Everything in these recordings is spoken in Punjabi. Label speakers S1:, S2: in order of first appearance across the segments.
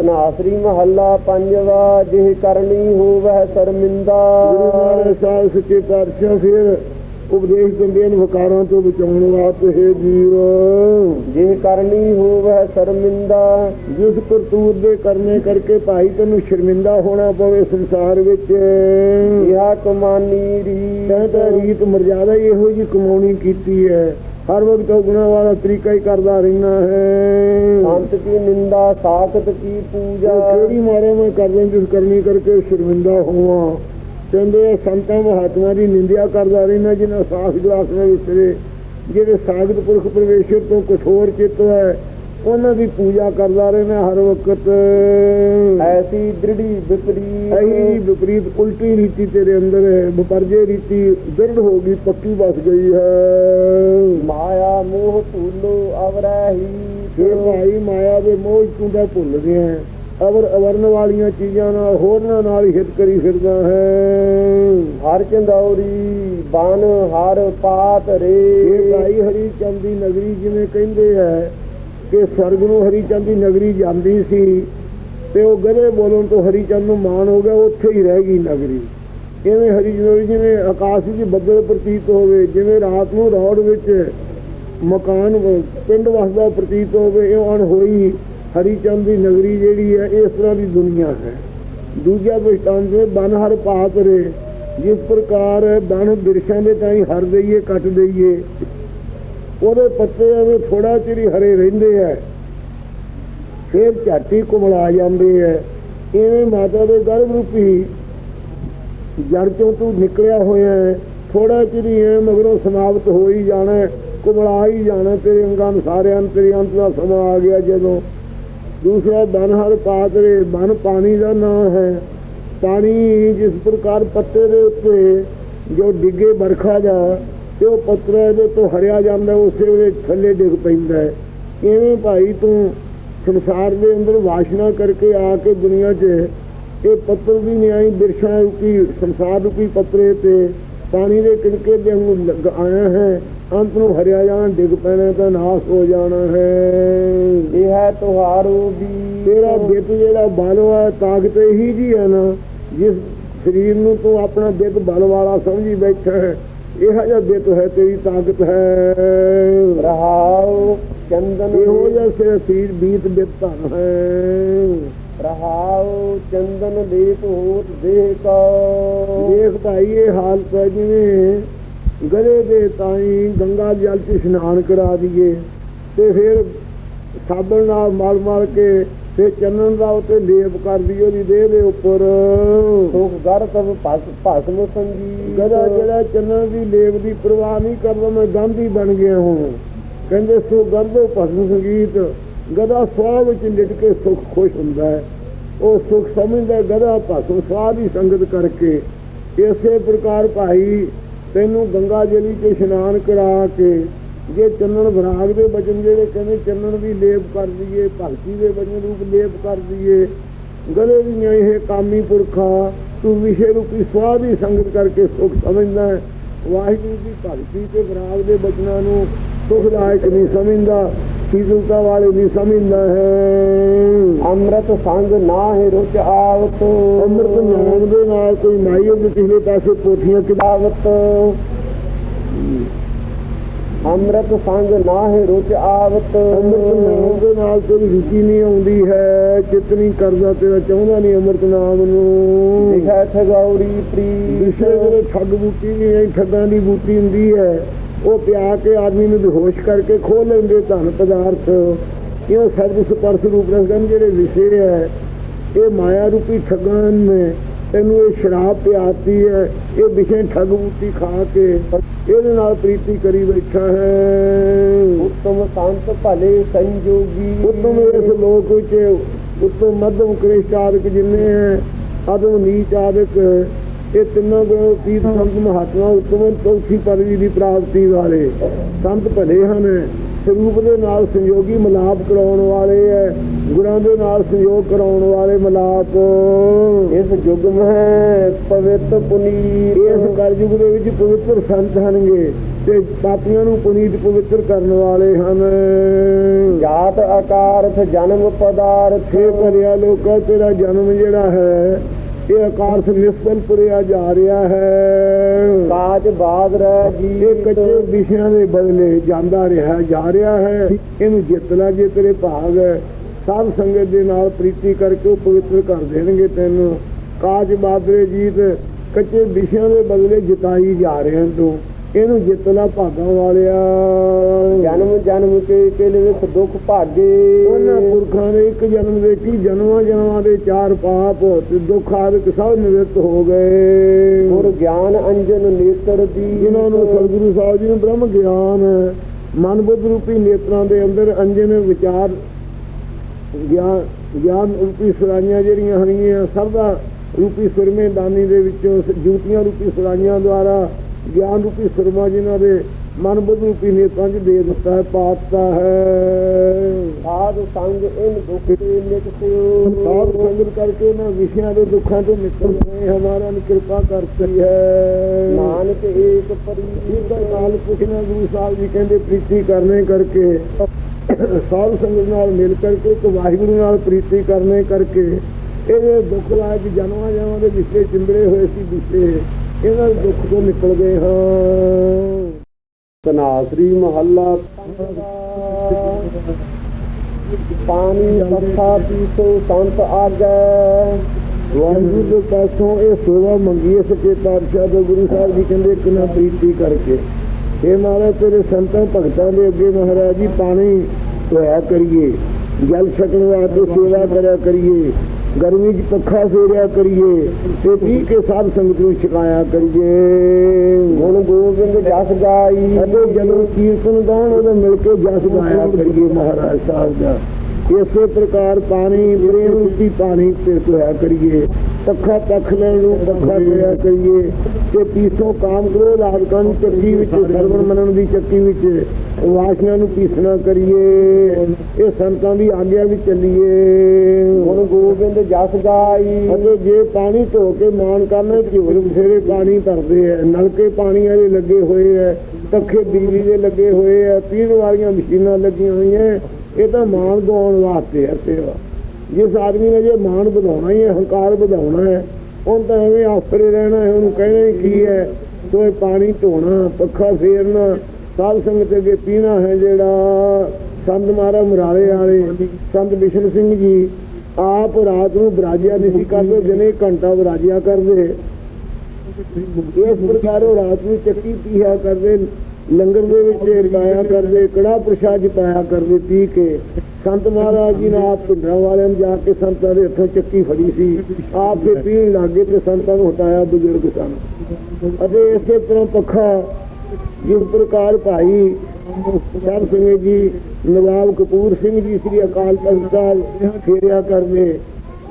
S1: ਤਨਾਸਰੀ ਮਹੱਲਾ ਪੰਜਵਾ ਜਿਹ ਕਰਨੀ ਹੋਵੈ ਸ਼ਰਮਿੰਦਾ।
S2: ਗੁਰੂ ਮਹਾਰਾਜ ਸਾਹਿਬ ਸੱਚੇ ਪਾਤਸ਼ਾਹ ਫਿਰ ਉਪਦੇਸ਼ ਦਿੰਦੇ ਨੇ ਵਕਾਰਾਂ ਤੋਂ ਬਚਾਉਣ ਵਾਸਤੇ ਹੈ ਜੀਵ।
S1: ਜਿਹ ਕਰਨੀ ਹੋਵੈ ਸ਼ਰਮਿੰਦਾ।
S2: ਜਿਸ ਕਰਤੂਤ ਦੇ ਕਰਨੇ ਕਰਕੇ ਭਾਈ ਤੈਨੂੰ ਸ਼ਰਮਿੰਦਾ ਹੋਣਾ ਪਵੇ ਸੰਸਾਰ ਵਿੱਚ।
S1: ਇਹਾ ਕਮਾਨੀ ਰੀ
S2: ਤੈਂ ਤਾਂ ਰੀਤ ਮਰਜ਼ਾਦਾ ਇਹੋ ਜੀ ਕਮਾਉਣੀ ਕੀਤੀ ਹੈ। ਹਰ ਵਕਤ ਉਹ ਗੁਨਾਹ ਵਾਲਾ ਤਰੀਕਾ ਹੀ ਕਰਦਾ ਰਹਿਣਾ ਹੈ।
S1: ਸੰਤ ਕੀ ਨਿੰਦਾ ਸਾਖਤ ਕੀ ਪੂਜਾ?
S2: ਕਿਹੜੀ ਮਾਰੇ ਮੈਂ ਕਰਦਾ ਜਿਸ ਕਰਨੀ ਕਰਕੇ ਸ਼ਰਮਿੰਦਾ ਹੋਵਾਂ। ਕਹਿੰਦੇ ਸੰਤਾਂ ਮਹਾਤਮਾ ਦੀ ਨਿੰਦਿਆ ਕਰਦਾ ਰਹਿਣਾ ਜਿਨ੍ਹਾਂ ਸਾਖ ਗਲਾਸ ਨਾਲ ਵਿਸਰੇ ਜਿਹੜੇ ਸਾਗਤ ਪੁਰਖ ਪਰਮੇਸ਼ਰ ਤੋਂ ਕਠੋਰ ਚਿੱਤ ਹੈ ਉਹਨਾਂ ਦੀ ਪੂਜਾ ਕਰਦਾ ਰਹਿਣਾ ਹਰ ਵਕਤ।
S1: ਐਸੀ ਦ੍ਰਿੜੀ
S2: ਇਹੀ
S1: ਵਿਪਰੀਤ
S2: ਵਿਪਰੀਤ ਉਲਟੀ ਰੀਤੀ ਤੇਰੇ ਅੰਦਰ ਹੈ ਵਿਪਰਜੇ ਰੀਤੀ ਦ੍ਰਿੜ ਹੋ ਗਈ ਪੱਕੀ ਬਸ ਗਈ ਹੈ।
S1: ਮਾਇਆ ਮੋਹ ਭੂਲੋ ਅਵਰਹਿ
S2: ਫਿਰ ਭਾਈ ਮਾਇਆ ਦੇ ਮੋਹ ਤੂੰ ਦਾ ਭੁੱਲ ਗਿਆ। ਅਵਰ ਅਵਰਨ ਵਾਲੀਆਂ ਚੀਜ਼ਾਂ ਨਾਲ ਹੋਰਨਾਂ ਨਾਲ ਹੀ ਹਿੱਤ ਕਰੀ ਫਿਰਦਾ ਹੈ।
S1: ਹਰ ਚੰਦੌਰੀ ਬਨ ਹਰ ਪਾਤ
S2: ਇਹ
S1: ਰੇ
S2: ਭਾਈ ਹਰੀ ਚੰਦ ਨਗਰੀ ਜਿਵੇਂ ਕਹਿੰਦੇ ਹੈ ਕਿ ਸਵਰਗ ਨੂੰ ਹਰੀ ਚੰਦ ਦੀ ਨਗਰੀ ਜਾਂਦੀ ਸੀ ਤੇ ਉਹ ਗਧੇ ਬੋਲਣ ਤੋਂ ਹਰੀ ਚੰਦ ਨੂੰ ਮਾਣ ਹੋ ਗਿਆ, ਉੱਥੇ ਹੀ ਰਹਿ ਗਈ ਨਗਰੀ। ਇਵੇਂ ਹਰੀ ਜਿਵੇਂ ਆਕਾਸ਼ ਵਿੱਚ ਬੱਦਲ ਪ੍ਰਤੀਤ ਹੋਵੇ, ਜਿਵੇਂ ਰਾਤ ਨੂੰ ਰੌੜ ਵਿੱਚ ਮਕਾਨ, ਪਿੰਡ ਵਸਦਾ ਪ੍ਰਤੀਤ ਹੋਵੇ ਇਹ ਅਣਹੋਈ ਹਰੀ ਚੰਦ ਦੀ ਨਗਰੀ ਜਿਹੜੀ ਹੈ, ਇਸ ਤਰ੍ਹਾਂ ਦੀ ਦੁਨੀਆ ਹੈ। ਦੂਜਾ ਦ੍ਰਿਸ਼ਟਾਂਤ ਹੈ ਬਨ ਹਰ ਪਾਤ ਰੇ ਜਿਸ ਪ੍ਰਕਾਰ ਬਨ ਬਿਰਸ਼ਾਂ ਦੇ ਤਾਈ ਹਰ ਦਈਏ, ਕੱਟ ਦਈਏ ਉਹਦੇ ਪੱਤੇ ਐਵੇਂ ਥੋੜਾ ਚਿਰ ਹੀ ਹਰੇ ਰਹਿੰਦੇ ਐ ਫਿਰ ਝਾਟੀ ਕੁਮਲਾ ਜਾਂਦੇ ਐ ਇਵੇਂ ਮਾਤਾ ਦੇ ਗਰਭ ਰੂਪੀ ਜੜ ਚੋਂ ਤੂੰ ਨਿਕਲਿਆ ਹੋਇਆ ਹੈ। ਥੋੜਾ ਚਿਰ ਹੀ ਐ ਮਗਰੋਂ ਸਮਾਪਤ ਹੋ ਹੀ ਜਾਣਾ ਹੈ, ਕੁਮਲਾ ਹੀ ਜਾਣਾ ਤੇਰੇ ਅੰਗਾਂ ਨੂੰ ਸਾਰਿਆਂ ਨੂੰ ਤੇਰੇ ਅੰਤ ਦਾ ਸਮਾਂ ਆ ਗਿਆ ਜਦੋਂ। ਦੂਸਰਾ ਬਨ ਹਰ ਪਾਤਰੇ ਬਨ ਪਾਣੀ ਦਾ ਨਾਮ ਹੈ। ਪਾਣੀ ਜਿਸ ਪ੍ਰਕਾਰ ਪੱਤੇ ਦੇ ਉੱਤੇ ਜੋ ਡਿੱਗੇ ਬਰਖਾ ਜਾ ਤੇ ਉਹ ਪੱਤਰਾ ਇਹਦੇ ਤੋਂ ਹਰਿਆ ਜਾਂਦਾ ਉਸੇ ਵੇਲੇ ਥੱਲੇ ਡਿੱਗ ਪੈਂਦਾ ਹੈ। ਇਵੇਂ ਭਾਈ ਤੂੰ ਸੰਸਾਰ ਦੇ ਅੰਦਰ ਵਾਸ਼ਨਾ ਕਰਕੇ ਆ ਕੇ ਦੁਨੀਆ 'ਚ ਇਹ ਪੱਤਰ ਦੀ ਨਿਆਈ ਬਿਰਸ਼ਾ ਰੂਪੀ ਸੰਸਾਰ ਰੂਪੀ ਪੱਤਰੇ ਤੇ ਪਾਣੀ ਦੇ ਕਿਣਕੇ ਦੇ ਵਾਂਗੂ ਆਇਆ ਹੈ। ਅੰਤ ਨੂੰ ਹਰਿਆ ਜਾਣਾ ਡਿੱਗ ਪੈਣਾ ਤਾਂ ਨਾਸ ਹੋ ਜਾਣਾ ਹੈ।
S1: ਇਹ ਹੈ ਤੁਹਾਰੂ ਵੀ।
S2: ਤੇਰਾ ਬਿੱਤ ਜਿਹੜਾ ਬਲ ਹੈ ਤਾਕਤ ਇਹੀ ਜੀ ਹੈ ਨਾ ਜਿਸ ਸਰੀਰ ਨੂੰ ਤੂੰ ਆਪਣਾ ਬਿੱਤ ਬਲ ਵਾਲਾ ਸਮਝੀ ਬੈਠਾ ਹੈ। ਇਹੋ ਜਿਹਾ ਬਿੱਤ ਹੈ ਤੇਰੀ ਤਾਕਤ ਹੈ।
S1: ਰਹਾਉ ਚੰਦਨ
S2: ਇਹੋ ਜਿਹਾ ਸੇ ਸਰੀਰ ਬੀਤ ਬਿੱਤ ਧਨ ਹੈ।
S1: ਰਹਾਉ ਚੰਦਨ ਦੇਤ ਹੋਤ ਦੇਹ ਕੋ
S2: ਦੇਖ ਭਾਈ ਇਹ ਹਾਲਤ ਹੈ ਜਿਵੇਂ ਗਲੇ ਦੇ ਤਾਈ ਗੰਗਾ ਜਲ ਚ ਇਸ਼ਨਾਨ ਕਰਾ ਦਈਏ ਤੇ ਫਿਰ ਸਾਬਣ ਨਾਲ ਮਲ ਮਲ ਕੇ ਫਿਰ ਚੰਨਨ ਦਾ ਉਤੇ ਲੇਪ ਕਰ ਦਈਏ ਉਹਦੀ ਦੇਹ ਦੇ ਉੱਪਰ।
S1: ਸੁਖ ਗਰ ਤਬ ਭਸ ਭਸਮ ਸੰਗੀ।
S2: ਗਦਾ ਜਿਹੜਾ ਚੰਨਨ ਦੀ ਲੇਪ ਦੀ ਪਰਵਾਹ ਨਹੀਂ ਕਰਦਾ ਮੈਂ ਗਾਂਧੀ ਬਣ ਗਿਆ ਹੁਣ ਕਹਿੰਦੇ ਸੋ ਗਰਦੋ ਭਸਮ ਸੰਗੀਤ। ਗਦਾ ਸਵਾਹ ਵਿੱਚ ਲਿਟ ਕੇ ਸੁਖ ਖੁਸ਼ ਹੁੰਦਾ ਹੈ। ਉਹ ਸੁਖ ਸਮਝਦਾ ਗਦਾ ਭਸਮ ਸਵਾਹ ਦੀ ਸੰਗਤ ਕਰਕੇ। ਇਸੇ ਪ੍ਰਕਾਰ ਭਾਈ ਤੈਨੂੰ ਗੰਗਾ ਜਲੀ ਕੇ ਇਸ਼ਨਾਨ ਕਰਾ ਕੇ ਜੇ ਚੰਨਣ ਵਿਰਾਗ ਦੇ ਬਚਨ ਜਿਹੜੇ ਕਹਿੰਦੇ ਚੰਨਣ ਦੀ ਲੇਪ ਕਰ ਦਈਏ ਭਗਤੀ ਦੇ ਬਚਨ ਰੂਪ ਲੇਪ ਕਰ ਦਈਏ ਗਲੇ ਦੀਆਂ ਇਹ ਕਾਮੀ ਪੁਰਖਾ ਤੂੰ ਵਿਸ਼ੇ ਰੂਪੀ ਸਵਾਹ ਦੀ ਸੰਗਤ ਕਰਕੇ ਸੁਖ ਸਮਝਦਾ ਹੈ। ਵਾਹਿਗੁਰੂ ਦੀ ਭਗਤੀ ਤੇ ਵਿਰਾਗ ਦੇ ਬਚਨਾਂ ਨੂੰ ਸੁਖਦਾਇਕ ਨਹੀਂ ਸਮਝਦਾ ਸ਼ੀਤਲਤਾ ਵਾਲੇ ਨਹੀਂ ਸਮਝਦਾ ਹੈ।
S1: ਅੰਮ੍ਰਿਤ ਸੰਗ ਨਾਹਿ ਰੁਚ ਆਵਤ।
S2: ਅੰਮ੍ਰਿਤ ਨਾਮ ਦੇ ਨਾਲ ਕੋਈ ਮਾਈ ਉਹਦੇ ਪਿਛਲੇ ਪਾਸੇ ਪੋਥੀਆਂ ਕਿਤਾਬਤ
S1: ਅੰਮ੍ਰਿਤ ਸੰਗ ਨਾਹਿ ਰੁਚ ਆਵਤ।
S2: ਅੰਮ੍ਰਿਤ ਨਾਮ ਦੇ ਨਾਲ ਤੇਰੀ ਰੁਚੀ ਨਹੀਂ ਆਉਂਦੀ ਹੈ ਚਿੱਤ ਨਹੀਂ ਕਰਦਾ ਤੇਰਾ ਚਾਹੁੰਦਾ ਨਹੀਂ ਅੰਮ੍ਰਿਤ ਨਾਮ ਨੂੰ।
S1: ਲਿਖੈ ਠਗੌਰੀ
S2: ਵਿਸ਼ੇ
S1: ਪ੍ਰੀਤ
S2: ਜਿਹੜੇ ਠੱਗ ਬੂਟੀ ਨਹੀਂ ਹੈ ਠੱਗਾਂ ਦੀ ਬੂਟੀ ਹੁੰਦੀ ਹੈ ਉਹ ਪਿਆ ਕੇ ਆਦਮੀ ਨੂੰ ਬੇਹੋਸ਼ ਕਰਕੇ ਖੋਹ ਲੈਂਦੇ ਧਨ ਪਦਾਰਥ। ਇਹ ਸਰਬ ਸਪਰਸ਼ ਰੂਪ ਰਸਗਨ ਜਿਹੜੇ ਵਿਸ਼ੇ ਹੈ ਇਹ ਮਾਇਆ ਰੂਪੀ ਠੱਗਾਂ ਨੇ ਤੈਨੂੰ ਇਹ ਸ਼ਰਾਬ ਪਿਆਤੀ ਹੈ ਇਹ ਵਿਸ਼ੇ ਠੱਗ ਬੂਟੀ ਖਾ ਕੇ ਇਹਦੇ ਨਾਲ ਪ੍ਰੀਤੀ ਕਰੀ ਬੈਠਾ ਹੈ।
S1: ਉਤਮ ਸੰਤ ਭਲੇ ਸੰਜੋਗੀ।
S2: ਉਤਮ ਇਸ ਲੋਕ ਵਿੱਚ ਉਤਮ ਮੱਧਮ ਕ੍ਰਿਸ਼ਟ ਆਦਿਕ ਜਿੰਨੇ ਹੈ ਅਦਮ ਨੀਚ ਆਦਿਕ ਇਹ ਤਿੰਨੋਂ ਗੁਣ ਤੀਰਥ ਸੰਤ ਮਹਾਤਮਾ ਉਤਮ ਚੌਥੀ ਪਦਵੀ ਦੀ ਪ੍ਰਾਪਤੀ ਵਾਲੇ ਸੰਤ ਭਲੇ ਹਨ। ਸਰੂਪ ਦੇ ਨਾਲ ਸੰਯੋਗੀ ਮਿਲਾਪ ਕਰਾਉਣ ਵਾਲੇ ਹੈ ਗੁਰਾਂ ਦੇ ਨਾਲ ਸੰਯੋਗ ਕਰਾਉਣ ਵਾਲੇ ਮਿਲਾਪ।
S1: ਇਸ ਯੁਗ ਮਹਿ ਪਵਿੱਤ ਪੁਨੀਤ।
S2: ਇਸ ਕਲਯੁਗ ਦੇ ਵਿੱਚ ਪਵਿੱਤਰ ਸੰਤ ਹਨਗੇ ਤੇ ਪਾਪੀਆਂ ਨੂੰ ਪੁਨੀਤ ਪਵਿੱਤਰ ਕਰਨ ਵਾਲੇ ਹਨ।
S1: ਜਾਤ ਆਕਾਰਥ ਜਨਮ ਪਦਾਰਥ।
S2: ਫੇ ਭਰਿਆ ਲੋਕਾ ਤੇਰਾ ਜਨਮ ਜਿਹੜਾ ਹੈ ਇਹ ਆਕਾਸ਼ ਨਿਸਬਲ ਪੁਰਿਆ ਜਾ ਰਿਹਾ ਹੈ।
S1: ਕਾਜ ਬਾਦ ਰਹਿ ਜੀ
S2: ਇਹ ਕੱਚੇ ਵਿਸ਼ਿਆਂ ਦੇ ਬਦਲੇ ਜਾਂਦਾ ਰਿਹਾ ਜਾ ਰਿਹਾ ਹੈ। ਇਹਨੂੰ ਜਿੱਤ ਲੈ ਜੇ ਤੇਰੇ ਭਾਗ ਹੈ। ਸਾਧ ਸੰਗਤ ਦੇ ਨਾਲ ਪ੍ਰੀਤੀ ਕਰਕੇ ਉਹ ਪਵਿੱਤਰ ਕਰ ਦੇਣਗੇ ਤੈਨੂੰ। ਕਾਜ ਬਾਦਰੇ ਜੀਤ ਕੱਚੇ ਵਿਸ਼ਿਆਂ ਦੇ ਬਦਲੇ ਜਿਤਾਈ ਜਾ ਰਹੇ ਹਨ ਤੂੰ। ਇਹਨੂੰ ਜਿੱਤ ਲੈ ਭਾਗਾਂ ਵਾਲਿਆ
S1: ਜਨਮ ਜਨਮ ਕੇ ਕਿਲ ਵਿੱਚ ਦੁੱਖ ਭਾਗੇ।
S2: ਉਹਨਾਂ ਪੁਰਖਾਂ ਦੇ ਇੱਕ ਜਨਮ ਦੇ ਕੀ ਜਨਮਾਂ ਜਨਮਾਂ ਦੇ ਚਾਰ ਪਾਪ ਤੇ ਦੁੱਖ ਆਦਿਕ ਸਭ ਨਿਵਰਤ ਹੋ ਗਏ।
S1: ਗੁਰ ਗਿਆਨ ਅੰਜਨ ਨੇਤਰ ਦੀ।
S2: ਜਿਨ੍ਹਾਂ ਨੂੰ ਸਤਿਗੁਰੂ ਸਾਹਿਬ ਜੀ ਨੂੰ ਬ੍ਰਹਮ ਗਿਆਨ ਮਨ ਬੁੱਧ ਰੂਪੀ ਨੇਤਰਾਂ ਦੇ ਅੰਦਰ ਅੰਜਨ ਵਿਚਾਰ ਗਿਆਨ ਗਿਆਨ ਰੂਪੀ ਸੁਰਾਈਆਂ ਜਿਹੜੀਆਂ ਹਰੀਆਂ ਸਰਦਾ ਰੂਪੀ ਸੁਰਮੇ ਦਾਨੀ ਦੇ ਵਿੱਚੋਂ ਜੂਤੀਆਂ ਰੂਪੀ ਸੁਰਾਈਆਂ ਦੁਆਰਾ ਗਿਆਨ ਰੂਪੀ ਸੁਰਮਾ ਜਿਨ੍ਹਾਂ ਦੇ ਮਨ ਬੁੱਧ ਰੂਪੀ ਨੇਤਰਾਂ 'ਚ ਦੇ ਦਿੱਤਾ ਹੈ ਪਾਤਾ ਹੈ।
S1: ਸਾਧ ਸੰਗ ਇਨ ਦੁਖ ਤੇ ਨਿਤ ਸਿਓ
S2: ਸਾਧ ਸੰਗਤ ਕਰਕੇ ਉਹਨਾਂ ਵਿਸ਼ਿਆਂ ਦੇ ਦੁੱਖਾਂ ਤੋਂ ਨਿਕਲ ਗਏ ਹਮਾਰਾ ਨੂੰ ਕਿਰਪਾ ਕਰਤੀ ਹੈ।
S1: ਨਾਨਕ ਏਕ ਪਰੀ
S2: ਇਹਦਾ ਨਾਲ ਪੁੱਛਣਾ ਗੁਰੂ ਸਾਹਿਬ ਜੀ ਕਹਿੰਦੇ ਪ੍ਰੀਤੀ ਕਰਨੇ ਕਰਕੇ। ਸਾਧ ਸੰਗਤ ਨਾਲ ਮਿਲ ਕਰਕੇ ਇੱਕ ਵਾਹਿਗੁਰੂ ਨਾਲ ਪ੍ਰੀਤੀ ਕਰਨੇ ਕਰਕੇ। ਇਹਦੇ ਦੁੱਖ ਲਾਇਕ ਜਨਮਾਂ ਜਨਮਾਂ ਦੇ ਵਿਸ਼ੇ ਚਿੰਬੜੇ ਹੋਏ ਸੀ ਵਿਸ਼ੇ ਇਹਨਾਂ ਦੁੱਖ ਤੋਂ ਨਿਕਲ ਗਏ ਹਾਂ।
S1: ਤਨਾਸਰੀ ਮਹੱਲਾ ਪਾਣੀ ਪੱਥਾ ਪੀਸੋ ਸੰਤ ਆਗੈ।
S2: ਵਾਹਿਗੁਰੂ ਦੇ ਪਾਸੋਂ ਇਹ ਸੇਵਾ ਮੰਗੀ ਹੈ ਸੱਚੇ ਪਾਤਸ਼ਾਹ ਤੋਂ ਗੁਰੂ ਸਾਹਿਬ ਜੀ ਕਹਿੰਦੇ, ਇੱਕ ਨਾ ਪ੍ਰੀਤੀ ਕਰਕੇ। ਇਹ ਮਹਾਰਾਜ, ਤੇਰੇ ਸੰਤਾਂ ਭਗਤਾਂ ਦੇ ਅੱਗੇ ਮਹਾਰਾਜ ਜੀ, ਪਾਣੀ ਧੋਇਆ ਕਰੀਏ, ਜਲ ਛਕਣ ਵਾਸਤੇ ਸੇਵਾ ਕਰਿਆ ਕਰੀਏ। ਗਰਮੀ 'ਚ ਪੱਖਾ ਫੇਰਿਆ ਕਰੀਏ ਤੇ ਪੀ ਕੇ ਸਾਧ ਸੰਗਤ ਨੂੰ ਛਕਾਇਆ ਕਰੀਏ।
S1: ਗੁਣ ਗੋਬਿੰਦ ਜਸ ਗਾਈ।
S2: ਅਤੇ ਜਦੋਂ ਕੀਰਤਨ ਗਾਉਣ ਉਹਦੇ ਮਿਲ ਕੇ ਜਸ ਗਾਇਆ ਕਰੀਏ ਮਹਾਰਾਜ ਸਾਹਿਬ ਦਾ। ਇਸੇ ਪ੍ਰਕਾਰ ਪਾਣੀ ਪ੍ਰੇਮ ਰੂਪੀ ਪਾਣੀ ਤੇ ਹੋਇਆ ਕਰੀਏ। ਪੱਖਾ ਪੱਖ ਲੈਣ ਨੂੰ ਪੱਖਾ ਹੋਇਆ ਕਰੀਏ। ਤੇ ਪੀਸੋਂ ਕਾਮ ਕਰੋ ਲਾਦਕਾਂ ਨੂੰ ਚੱਕੀ ਵਿੱਚ ਸਰਵਣ ਮੰਨਣ ਦੀ ਚੱਕੀ ਵਿੱਚ ਵਾਸ਼ਨਾ ਨੂੰ ਪੀਸਣਾ ਕਰੀਏ। ਇਹ ਸੰਤਾਂ ਦੀ ਆਗਿਆ ਵਿੱਚ ਚੱਲੀਏ।
S1: ਗੁਣ ਗੋਬਿੰਦ ਜਸ ਗਾਈ
S2: ਅਤੇ ਜੇ ਪਾਣੀ ਧੋ ਕੇ ਮਾਨ ਕਰਨਾ ਝੋਰ ਬਥੇਰੇ ਪਾਣੀ ਭਰਦੇ ਐ ਨਲਕੇ ਪਾਣੀ ਵਾਲੇ ਲੱਗੇ ਹੋਏ ਐ ਪੱਖੇ ਬਿਜਲੀ ਦੇ ਲੱਗੇ ਹੋਏ ਐ ਪੀਣ ਵਾਲੀਆਂ ਮਸ਼ੀਨਾਂ ਲੱਗੀਆਂ ਹੋਈਆਂ। ਇਹ ਤਾਂ ਮਾਣ ਗਾਉਣ ਵਾਸਤੇ ਐ ਸੇਵਾ। ਜਿਸ ਆਦਮੀ ਨੇ ਜੇ ਮਾਨ ਵਧਾਉਣਾ ਹੀ ਹੈ, ਹੰਕਾਰ ਵਧਾਉਣਾ ਹੈ, ਉਹਨ ਤਾਂ ਐਵੇਂ ਆਫਰੇ ਰਹਿਣਾ ਹੈ, ਉਹਨੂੰ ਕਹਿਣਾ ਹੀ ਕੀ ਹੈ, ਤੋ ਪਾਣੀ ਧੋਣਾ, ਪੱਖਾ ਫੇਰਨਾ ਸਾਧ ਸੰਗਤ ਅੱਗੇ ਪੀਣਾ ਹੈ ਜਿਹੜਾ ਸੰਤ ਮਹਾਰਾਜ ਮੁਰਾਰੇ ਵਾਲੇ, ਸੰਤ ਬਿਸ਼ਨ ਸਿੰਘ ਜੀ, ਆਪ ਰਾਤ ਨੂੰ ਬਰਾਜਿਆ ਨਹੀਂ ਕਰਦੇ, ਦਿਨੇ ਘੰਟਾ ਬਰਾਜਿਆ ਕਰਦੇ। ਇਸ ਪ੍ਰਕਾਰ ਉਹ ਰਾਤ ਨੂੰ ਚੱਕੀ ਪੀਆ ਕਰਦੇ ਲੰਗਰ ਦੇ ਵਿੱਚ ਲਾਇਆ ਕਰਦੇ ਕੜਾ ਪ੍ਰਸ਼ਾਦ ਪਾਇਆ ਕਰਦੇ, ਪੀ ਕੇ ਸੰਤ ਮਹਾਰਾਜ ਜੀ ਨੇ ਆਪ ਪਿੰਡਾਂ ਵਾਲਿਆਂ ਨੂੰ ਜਾ ਕੇ ਸੰਤਾਂ ਦੇ ਹੱਥੋਂ ਚੱਕੀ ਫੜੀ ਸੀ। ਆਪ ਦੇ ਪੀਣ ਲੱਗੇ ਤੇ ਸੰਤਾਂ ਨੂੰ ਹਟਾਇਆ ਬਜ਼ੁਰਗ ਸਨ। ਅਤੇ ਇਸੇ ਤਰ੍ਹਾਂ ਪੱਖਾ ਜਿਸ ਪ੍ਰਕਾਰ ਭਾਈ ਸਾਹਿਬ ਸਿੰਘ ਜੀ, ਨਵਾਬ ਕਪੂਰ ਸਿੰਘ ਜੀ, ਸ੍ਰੀ ਅਕਾਲ ਤਖਤ ਸਾਹਿਬ ਫੇਰਿਆ ਕਰਦੇ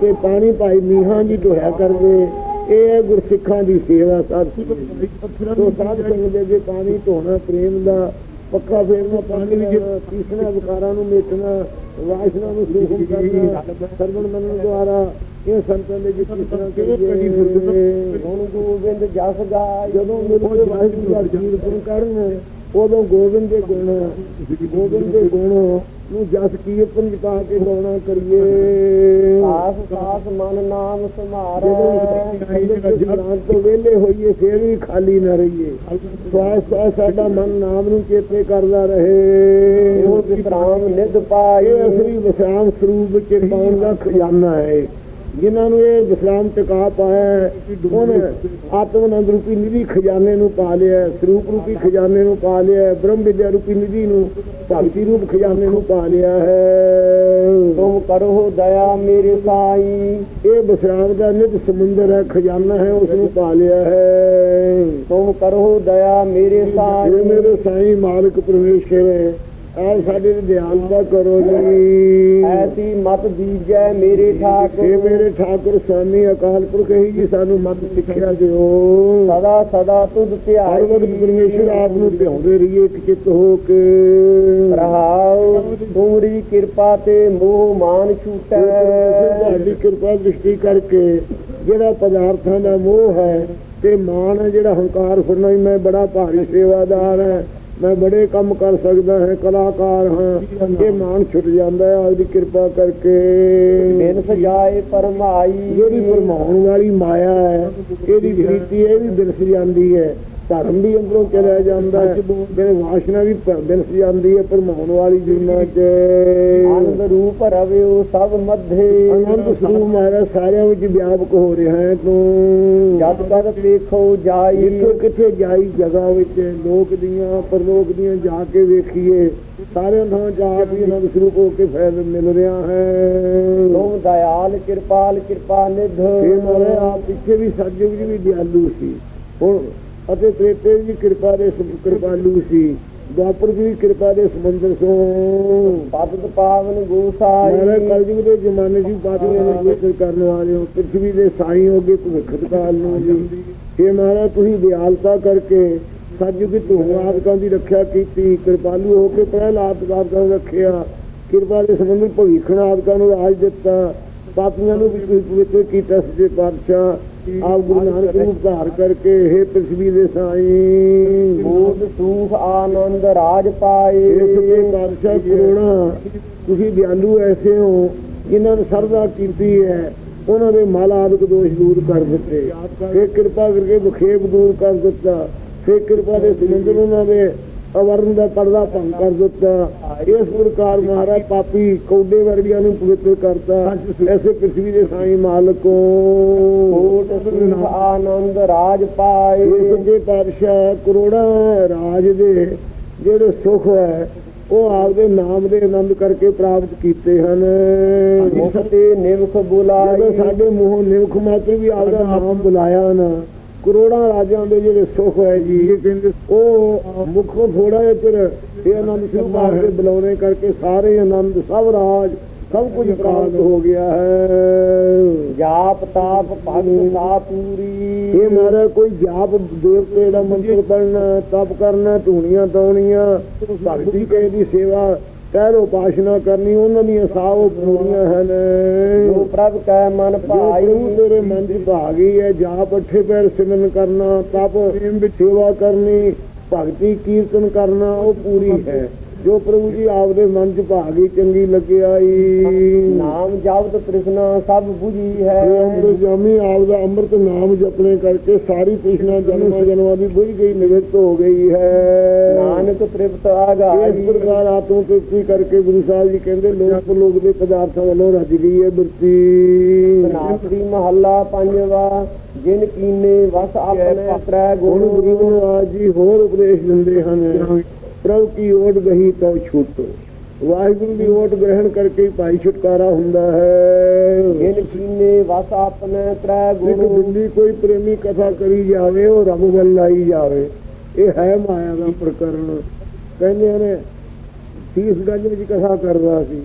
S2: ਤੇ ਪਾਣੀ ਭਾਈ ਮੀਹਾਂ ਜੀ ਢੋਇਆ ਕਰਦੇ ਇਹ ਗੁਰਸਿੱਖਾਂ ਦੀ ਸੇਵਾ ਸਾਧ ਤੋਂ ਸਾਧ ਸੰਗਤ ਦੇ ਅੱਗੇ ਪਾਣੀ ਧੋਣਾ ਪ੍ਰੇਮ ਦਾ ਪੱਕਾ ਫੇਰਨਾ, ਪਾਣੀ ਵਿੱਚ ਤੀਸਰਾ ਵਿਕਾਰਾਂ ਨੂੰ ਮੇਟਣਾ, ਵਾਸ਼ਨਾ ਨੂੰ ਸੂਖਮ ਕਰਨਾ, ਸਰਵਣ ਮੰਨਣ ਦੁਆਰਾ ਇਹ ਸੰਤਾਂ ਦੇ ਜਿਸ ਤਰ੍ਹਾਂ ਕਰੀਏ।
S1: ਗੁਣ ਗੋਬਿੰਦ ਜਸ ਗਾਈ
S2: ਜਦੋਂ ਮੇਰੇ ਵਾਹਿਗੁਰੂ ਦਾ ਕੀਰਤਨ ਕਰਨ ਉਦੋਂ ਗੋਬਿੰਦ ਦੇ ਗੁਣ ਗੋਬਿੰਦ ਦੇ ਗੁਣ ਨੂੰ ਜਸ ਕੀਰਤਨ ਚ ਪਾ ਕੇ ਗਾਉਣਾ ਕਰੀਏ?
S1: ਸਾਸ ਸਾਸ ਮਨ ਨਾਮ ਸਮਾਰੈ
S2: ਜਦੋਂ ਜਗਾਂ ਤੋਂ ਵਿਹਲੇ ਹੋਈਏ ਫੇਰ ਵੀ ਖਾਲੀ ਨਾ ਰਹੀਏ। ਸਵਾਸ ਸਵਾਸ ਸਾਡਾ ਮਨ ਨਾਮ ਨੂੰ ਚੇਤੇ ਕਰਦਾ ਰਹੇ।
S1: ਉਹ ਵਿਸਰਾਮ ਨਿਧ ਪਾਈ।
S2: ਇਹ ਅਸਲੀ ਵਿਸਰਾਮ ਸਰੂਪ ਵਿੱਚ ਪਾਉਣ ਦਾ ਖਜ਼ਾਨਾ ਹੈ। ਜਿਨ੍ਹਾਂ ਨੂੰ ਇਹ ਵਿਸਰਾਮ ਟਿਕਾ ਪਾਇਆ ਉਹਨੇ ਆਤਮ ਆਨੰਦ ਰੂਪੀ ਨਿਧੀ ਖਜ਼ਾਨੇ ਨੂੰ ਪਾ ਲਿਆ ਸਰੂਪ ਰੂਪੀ ਖਜ਼ਾਨੇ ਨੂੰ ਪਾ ਲਿਆ ਬ੍ਰਹਮ ਵਿਦਿਆ ਰੂਪੀ ਨਿਧੀ ਨੂੰ ਭਗਤੀ ਰੂਪ ਖਜ਼ਾਨੇ ਨੂੰ ਪਾ ਲਿਆ ਹੈ।
S1: ਤੁਮ ਕਰੋ ਦਇਆ ਮੇਰੇ ਸਾਈ।
S2: ਇਹ ਵਿਸਰਾਮ ਦਾ ਨਿਧ ਸਮੁੰਦਰ ਹੈ ਖਜ਼ਾਨਾ ਹੈ ਉਸ ਨੂੰ ਪਾ ਲਿਆ ਹੈ।
S1: ਤੁਮ ਕਰੋ ਦਇਆ ਮੇਰੇ ਸਾਈ।
S2: ਮੇਰੇ ਸਾਈਂ ਮਾਲਕ ਪਰਮੇਸ਼ਰ ਹੈ। ਆਪ ਸਾਡੇ ਤੇ ਦਿਆਲਤਾ ਕਰੋ ਜੀ
S1: ਐਸੀ ਮਤ ਦੀਜੈ ਮੇਰੇ
S2: ਇਹ
S1: ਠਾਕੁਰ।
S2: ਮੇਰੇ ਠਾਕੁਰ ਸਵਾਮੀ ਅਕਾਲ ਪੁਰਖ ਹੀ ਜੀ ਸਾਨੂੰ ਮਤ ਸਿੱਖਿਆ ਦਿਓ।
S1: ਸਦਾ ਸਦਾ ਤੁਧ
S2: ਹਰ ਵਕਤ
S1: ਧਿਆਈ
S2: ਪਰਮੇਸ਼ਰ ਆਪ ਨੂੰ ਧਿਆਉਂਦੇ ਰਹੀਏ ਇੱਕ ਚਿੱਤ ਹੋ ਕੇ।
S1: ਰਹਾਉ ਤੁਮਰੀ ਕਿਰਪਾ ਤੇ ਮੋਹ ਮਾਨ ਛੂਟੈ।
S2: ਤੁਹਾਡੀ ਕਿਰਪਾ ਦ੍ਰਿਸ਼ਟੀ ਕਰਕੇ ਜਿਹੜਾ ਪਦਾਰਥਾਂ ਦਾ ਮੋਹ ਹੈ ਤੇ ਮਾਨ ਹੈ ਜਿਹੜਾ ਹੰਕਾਰ ਫੁਰਨਾ ਵੀ ਮੈਂ ਬੜਾ ਭਾਰੀ ਸੇਵਾਦਾਰ ਹੈ। ਮੈਂ ਬੜੇ ਕੰਮ ਕਰ ਸਕਦਾ ਹਾਂ ਕਲਾਕਾਰ ਹਾਂ। ਇਹ ਮਾਨ ਛੁੱਟ ਜਾਂਦਾ ਹੈ ਆਪਦੀ ਕਿਰਪਾ ਕਰਕੇ।
S1: ਬਿਨ ਸਜਾਏ ਪਰਮਾਈ।
S2: ਜਿਹੜੀ ਪਰਮਾਉਣ ਵਾਲੀ ਮਾਇਆ ਹੈ ਇਹਦੀ ਪ੍ਰੀਤੀ ਇਹ ਵੀ ਬਿਰਸ ਜਾਂਦੀ ਹੈ। ਧਰਮ ਵੀ ਅੰਦਰੋਂ ਚਲਿਆ ਜਾਂਦਾ ਹੈ। ਤੇ ਵਾਸ਼ਨਾ ਵੀ ਬਿਰਸ ਜਾਂਦੀ ਹੈ ਪਰਮਾਉਣ ਵਾਲੀ ਜੀਵਨਾਂ 'ਚ।
S1: ਆਨੰਦ ਰੂਪ ਰਵਿਓ ਸਭ ਮਧੇ।
S2: ਆਨੰਦ ਸਰੂਪ ਮਹਾਰਾਜ ਸਾਰਿਆਂ ਵਿੱਚ ਵਿਆਪਕ ਹੋ ਰਿਹਾ ਹੈ ਤੂੰ।
S1: ਜਦ ਕਦ ਵੇਖੋ ਜਾਈ।
S2: ਜਿੱਥੇ ਕਿੱਥੇ ਜਾਈ ਜਗ੍ਹਾ ਵਿੱਚ ਲੋਕ ਦੀਆਂ ਪਰਲੋਕ ਦੀਆਂ ਜਾ ਕੇ ਵੇਖੀਏ ਸਾਰਿਆਂ ਥਾਂ ਜਾ ਵੀ ਆਨੰਦ ਸਰੂਪ ਹੋ ਕੇ ਫੈਲ ਮਿਲ ਰਿਹਾ ਹੈ।
S1: ਤੁਮ ਦਇਆਲ ਕਿਰਪਾਲ ਕਿਰਪਾ ਨਿਧ।
S2: ਇਹ ਮਾਰੇ ਆਪ ਪਿੱਛੇ ਵੀ ਸਤਜੁਗ ਜੀ ਵੀ ਦਿਆਲੂ ਸੀ। ਹੁਣ ਅਤੇ ਤ੍ਰੇਤੇ ਵੀ ਕਿਰਪਾ ਦੇ ਕਿਰਪਾਲੂ ਸੀ। ਦੁਆਪਰ ਵੀ ਕਿਰਪਾ ਦੇ ਸਮੁੰਦਰ ਸੋ
S1: ਪਤਿਤ ਪਾਵਨ
S2: ਮਾਰੇ
S1: ਗੋਸਾਈ
S2: ਕਲਯੁਗ ਦੇ ਜ਼ਮਾਨੇ ਦੀ ਬਾਤੀਆਂ ਨੂੰ ਜ਼ਿਕਰ ਕਰਨ ਵਾਲੇ ਹੋ। ਪ੍ਰithvi ਦੇ ਸਾਈ ਹੋਗੇ ਭਵਿੱਖ ਕਾਲ ਨੂੰ ਜੀ। ਇਹ ਮਹਾਰਾਜ ਤੁਸੀਂ ਦਿਆਲਤਾ ਕਰਕੇ ਸਤਜੁਗ ਆਦਿਕਾਂ ਦੀ ਰੱਖਿਆ ਕੀਤੀ ਕਿਰਪਾਲੂ ਹੋ ਕੇ ਪਹਿਲ ਆਦਿਕਾਂ ਨੂੰ ਰੱਖਿਆ ਕਿਰਪਾ ਦੇ ਸੰਬੰਧ ਭਵਿੱਖ ਆਦਿਕਾਂ ਨੂੰ ਰਾਜ ਦਿੱਤਾ ਪਾਪੀਆਂ ਨੂੰ ਵੀ ਪਵਿੱਤਰ ਕੀਤਾ ਸੱਚੇ ਪਾਤਸ਼ਾਹ। ਆਪ ਗੁਰੂ ਨਾਨਕ ਨੂੰ ਉਧਾਰ ਕਰਕੇ ਇਹ ਪ੍ਰithvi ਦੇ ਸਾਈ।
S1: ਬੋਧ ਸੂਖ ਆਨੰਦ ਰਾਜ ਪਾਏ।
S2: ਇਹ ਸੱਚੇ ਪਾਤਸ਼ਾਹ ਕਰੋਨਾ ਤੁਸੀਂ ਦਿਆਲੂ ਐਸੇ ਹੋ ਜਿਨ੍ਹਾਂ ਨੇ ਸਰਦਾ ਕੀਤੀ ਹੈ ਉਹਨਾਂ ਦੇ ਮਲ ਆਦਿਕ ਦੋਸ਼ ਦੂਰ ਕਰ ਦਿੱਤੇ। ਫਿਰ ਕਿਰਪਾ ਕਰਕੇ ਵਿਖੇਪ ਦੂਰ ਕਰ ਦਿੱਤਾ। ਫਿਰ ਕਿਰਪਾ ਦੇ ਸਮੁੰਦਰ ਉਹਨਾਂ ਦੇ ਅਵਰਨ ਦਾ ਪਰਦਾ ਭੰਗ ਕਰ ਦਿੱਤਾ। ਇਸ ਪ੍ਰਕਾਰ ਮਹਾਰਾਜ ਪਾਪੀ ਕੌਡੇ ਵਰਗਿਆਂ ਨੂੰ ਪਵਿੱਤਰ ਕਰਤਾ। ਐਸੇ ਪ੍ਰithvi ਦੇ ਸਾਈ ਮਾਲਕੋ।
S1: ਆਨੰਦ ਰਾਜ ਪਾਏ।
S2: ਇਹ ਸੱਚੇ ਪਾਤਸ਼ਾਹ ਕਰੋੜਾਂ ਰਾਜ ਦੇ ਜਿਹੜੇ ਸੁਖ ਹੈ ਉਹ ਆਪਦੇ ਨਾਮ ਦੇ ਆਨੰਦ ਕਰਕੇ ਪ੍ਰਾਪਤ ਕੀਤੇ ਹਨ।
S1: ਮੁਖ ਤੇ ਨਿਮਖ ਬੁਲਾਈ
S2: ਸਾਡੇ ਮੂੰਹੋਂ ਨਿਮਖ ਮਾਤਰ ਵੀ ਆਪਦਾ ਨਾਮ ਬੁਲਾਇਆ ਨਾ ਕਰੋੜਾਂ ਰਾਜਾਂ ਦੇ ਜਿਹੜੇ ਸੁਖ ਹੈ ਜੀ ਇਹ ਕਹਿੰਦੇ ਉਹ ਮੁਖੋਂ ਥੋੜਾ ਜਿਹਾ ਚਿਰ ਇਹ ਆਨੰਦ ਸਰਕਾਰ ਦੇ ਬੁਲਾਉਣੇ ਕਰਕੇ ਸਾਰੇ ਆਨੰਦ ਸਭ ਰਾਜ ਸਭ ਕੁਝ ਪ੍ਰਾਪਤ ਹੋ ਗਿਆ ਹੈ।
S1: ਜਾਪ ਤਾਪ ਭਗਤ ਸਾ ਪੂਰੀ।
S2: ਇਹ ਮਾਰਾ ਕੋਈ ਜਾਪ ਦੇਵਤੇ ਦਾ ਮੰਤਰ ਪੜਨਾ ਤਪ ਕਰਨਾ ਧੂਣੀਆਂ ਤਾਉਣੀਆਂ ਭਗਤੀ ਕਿਸੇ ਦੀ ਸੇਵਾ ਕਹਿਰੋ ਉਪਾਸ਼ਨਾ ਕਰਨੀ ਉਹਨਾਂ ਦੀਆਂ ਸਾਹ ਪੂਰੀਆਂ ਹਨ।
S1: ਜੋ ਪ੍ਰਭ ਕੈ ਮਨ
S2: ਭਾਈ ਤੇਰੇ ਮਨ ਦੀ ਭਾਗੀ ਹੈ ਜਾਪ ਅੱਠੇ ਪੈਰ ਸਿਮਰਨ ਕਰਨਾ ਤਪ ਸੇਵਾ ਕਰਨੀ ਭਗਤੀ ਕੀਰਤਨ ਕਰਨਾ ਉਹ ਪੂਰੀ ਹੈ। ਜੋ ਪ੍ਰਭੂ ਜੀ ਆਪਦੇ ਮਨ ਚ ਭਾਗੀ ਚੰਗੀ ਲੱਗਿਆਈ
S1: ਨਾਮ ਜਪਤ ਤ੍ਰਿਸ਼ਨਾ ਸਭ 부ਜੀ
S2: ਇਹ
S1: ਹੈ
S2: ਅੰਮ੍ਰਿਤ ਜਾਮੀ ਆਪਦਾ ਅੰਮ੍ਰਿਤ ਨਾਮ ਜਪਣੇ ਕਰਕੇ ਸਾਰੀ ਤ੍ਰਿਸ਼ਨਾ ਜਨਮਾਂ ਜਨਮਾਂ ਦੀ ਬੁਝ ਗਈ ਨਿਵਰਤ ਹੋ ਗਈ ਹੈ।
S1: ਨਾਨਕ ਤ੍ਰਿਪਤ
S2: ਇਸ
S1: ਆਗਾਈ
S2: ਪ੍ਰਕਾਰ ਆਤਮ ਤ੍ਰਿਪਤੀ ਕਰਕੇ ਗੁਰੂ ਸਾਹਿਬ ਜੀ ਕਹਿੰਦੇ ਲੋਕ ਲੋਕ ਦੇ ਪਦਾਰਥਾਂ ਵੱਲੋਂ ਰੱਜ ਗਈ ਹੈ ਬਿਰਤੀ।
S1: ਨਾਸਰੀ ਮਹੱਲਾ ਪੰਜਵਾ ਜਿਨ ਕੀਨੇ ਵਸ ਆਪਣੇ ਤ੍ਰੈ ਗੁਣ
S2: ਗੁਰੂ ਜੀ ਹੋਰ ਉਪਦੇਸ਼ ਦਿੰਦੇ ਹਨ। ਪ੍ਰਭ ਕੀ ਓਟ ਗਹੀ ਤੋ ਛੁੱਟੋ। ਵਾਹਿਗੁਰੂ ਦੀ ਓਟ ਗ੍ਰਹਿਣ ਕਰਕੇ ਹੀ ਭਾਈ ਛੁਟਕਾਰਾ ਹੁੰਦਾ ਹੈ।
S1: ਜਿਨ ਕੀਨੇ ਵਸ ਆਪਣੇ ਤ੍ਰੈ
S2: ਇੱਕ
S1: ਗੁਣ
S2: ਬਿੰਦੀ ਕੋਈ ਪ੍ਰੇਮੀ ਕਥਾ ਕਰੀ ਜਾਵੇ ਉਹ ਰੱਬ ਵੱਲ ਲਾਈ ਜਾਵੇ। ਇਹ ਹੈ ਮਾਇਆ ਦਾ ਪ੍ਰਕਰਨ ਕਹਿੰਦੇ ਨੇ 30 ਗੰਜ ਵਿੱਚ ਕਥਾ ਕਰਦਾ ਸੀ।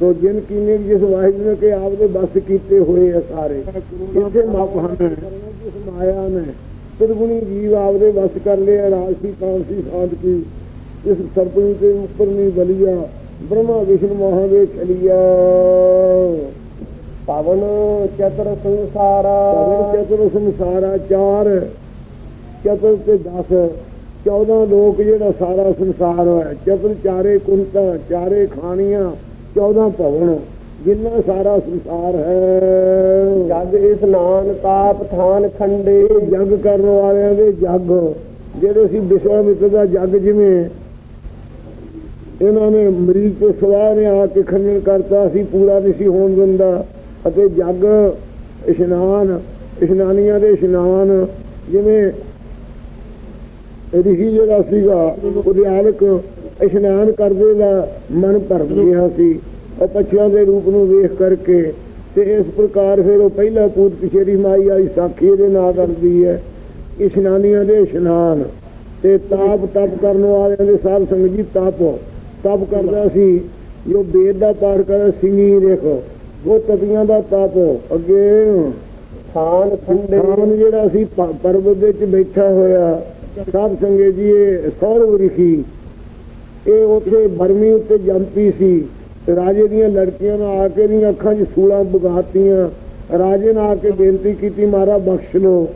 S2: ਤੋ ਜਿਨ ਕੀਨੇ ਜਿਸ ਵਾਹਿਗੁਰੂ ਨੇ ਕਿ ਆਪਦੇ ਬਸ ਕੀਤੇ ਹੋਏ ਆ ਸਾਰੇ ਇੱਥੇ ਮਪ ਹਨ। ਜਿਸ ਮਾਇਆ ਨੇ ਤਿਰਗੁਣੀ ਜੀਵ ਆਪਦੇ ਬਸ ਕਰ ਲਿਆ ਰਾਜਸੀ ਕਾਂਸੀ ਸਾਧਕੀ ਇਸ ਸਰਪਣੀ ਤੇ ਉੱਪਰ ਨਹੀਂ ਬਲਿਆ ਬ੍ਰਹਮਾ ਵਿਸ਼ਨੂੰ ਮਹਾਦੇਵ ਚਲਿਆ
S1: ਪਵਨ ਚਤਰ ਸੰਸਾਰਾ।
S2: ਪਵਨ ਚਤੁਰ ਸੰਸਾਰਾ ਚਾਰ ਚਤੁਰ ਤੇ 10 14 ਲੋਕ ਜਿਹੜਾ ਸਾਰਾ ਸੰਸਾਰ ਹੈ। ਚਤੁਰ ਚਾਰੇ ਕੁੰਤਾ ਚਾਰੇ ਖਾਣੀਆਂ 14 ਭਵਨ ਜਿੰਨਾ ਸਾਰਾ ਸੰਸਾਰ ਹੈ।
S1: ਜਗ ਇਸਨਾਨ ਤਾਪ ਥਾਨ ਖੰਡੇ।
S2: ਜੱਗ ਕਰਨ ਵਾਲਿਆਂ ਦੇ ਜੱਗ ਜਿਹੜੇ ਸੀ ਵਿਸ਼ਵਾਮਿਤਰ ਦਾ ਜੱਗ ਜਿਵੇਂ ਇਹਨਾਂ ਨੇ ਮਰੀਜ਼ ਤੋਂ ਸਵਾਹ ਨੇ ਆ ਕੇ ਖੰਡਨ ਕਰਤਾ ਸੀ ਪੂਰਾ ਨਹੀਂ ਸੀ ਹੋਣ ਦਿੰਦਾ। ਅਤੇ ਜੱਗ, ਇਸ਼ਨਾਨ, ਇਸ਼ਨਾਨੀਆਂ ਦੇ ਇਸ਼ਨਾਨ, ਜਿਵੇਂ ਰਿਸ਼ੀ ਜਿਹੜਾ ਸੀਗਾ, ਉਹਦੇ ਇਸ਼ਨਾਨ ਕਰਦੇ ਦਾ ਮਨ ਭਰ ਗਿਆ ਸੀ। ਉਹ ਪੱਛਿਆਂ ਦੇ ਰੂਪ ਨੂੰ ਵੇਖ ਕਰਕੇ ਤੇ ਇਸ ਪ੍ਰਕਾਰ ਫਿਰ ਉਹ ਪਹਿਲਾ ਪੂਤ ਕਿਸ਼ੇਰੀ ਮਾਈ ਆਈ ਸਾਖੀ ਦੇ ਨਾਲ ਕਰਦੀ ਹੈ। ਇਸ਼ਨਾਨੀਆਂ ਦੇ ਇਸ਼ਨਾਨ ਤੇ ਤਾਪ ਤਪ ਕਰਨ ਵਾਲਿਆਂ ਦੇ ਸਾਧ ਸੰਗਤ ਜੀ, ਤਪ। ਤਪ ਕਰਦਾ ਸੀ। ਜੋ ਵੇਦ ਦਾ ਪਾਠ ਕਰਦਾ ਸਿੰਘੀ ਦੇਖੋ। ਉਹ ਤਪੀਆਂ ਦਾ ਤਪ। ਅੱਗੇ
S1: ਥਾਨ ਖੰਡੇ।
S2: ਖਾਨ ਜਿਹੜਾ ਸੀ ਪਰਬਤ ਦੇ ਵਿੱਚ ਬੈਠਾ ਹੋਇਆ। ਸਾਧ ਸੰਗੇ ਜੀ ਇਹ ਸੌਰਵ ਰਿਖੀ ਇਹ ਉੱਥੇ ਬਰਮੀ ਉੱਤੇ ਜੰਪੀ ਸੀ। ਰਾਜੇ ਦੀਆਂ ਲੜਕੀਆਂ ਨੇ ਆ ਕੇ ਦੀਆਂ ਅੱਖਾਂ 'ਚ ਸੂਲਾਂ ਬਗਾਤੀਆਂ। ਰਾਜੇ ਨੇ ਆ ਕੇ ਬੇਨਤੀ ਕੀਤੀ ਮਾਰਾ ਬਖਸ਼ ਲੋ